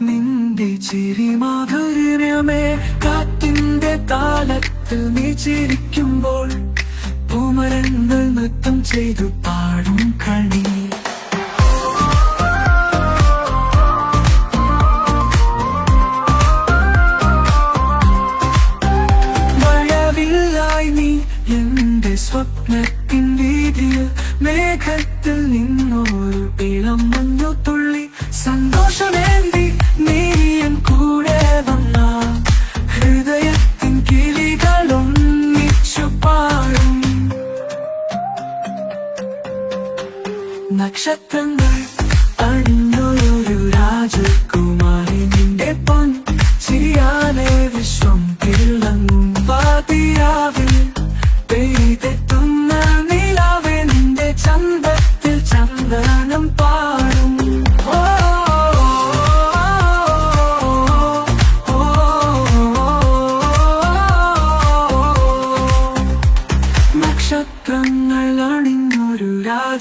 നിന്റെ ചിരി മാധുര്യമേ കാറ്റിന്റെ താളത്തിൽ നീ ചിരിക്കുമ്പോൾ പൂമരങ്ങൾ നൃത്തം ചെയ്തു പാടും കണി. സ്വപ്നത്തിൻ വീതിയിൽ മേഘത്തിൽ നിന്നൊരു ഇളം മഞ്ഞു തുള്ളി. സന്തോഷമേന്തി Nakshatrangal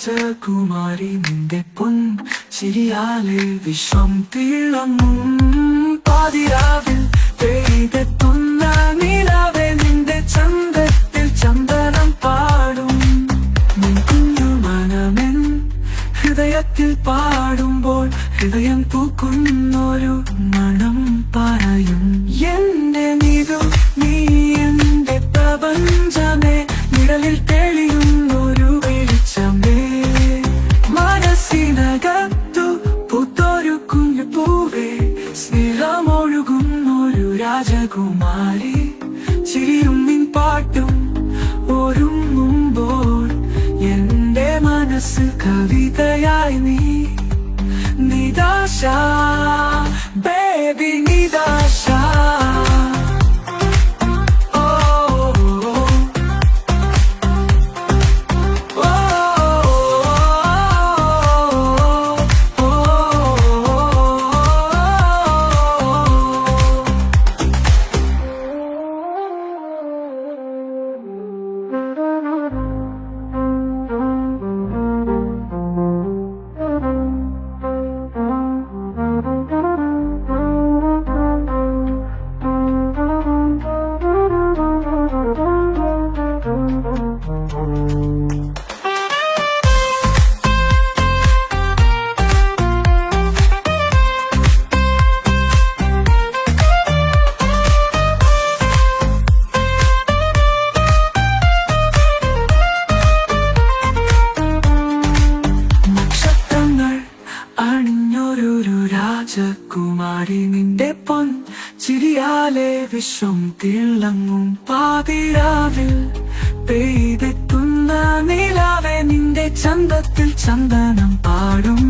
രാജകുമാരി നിന്റെ പൊൻ ശരിയാലെ വിശ്വം തിളങ്ങും. പാതിരാവിൽ പെയ്തെത്തുന്ന നിന്റെ ചന്തത്തിൽ ചന്ദനം പാടും. മനമെൻ ഹൃദയത്തിൽ പാടുമ്പോൾ ഹൃദയം പൂക്കുന്നൊരു മണം പറയും. എന്റെ നീതു നീ എന്റെ പ്രപഞ്ചമേ നിഴലിൽ രാജകുമാരി ചിരിയും നിൻ പാട്ടും ഒരുങ്ങുമ്പോൾ എന്റെ മനസ്സ് കവിതയായി നീ. നിതാശ ബേബി നിദാശ രാജകുമാരി നിന്റെ പൊൻ ചിരിയാലെ വിശ്വം തിളങ്ങും പാതിരാവിൽ പെയ്തെത്തുന്ന നിലാവെ നിന്റെ ചന്തത്തിൽ ചന്ദനം പാടും.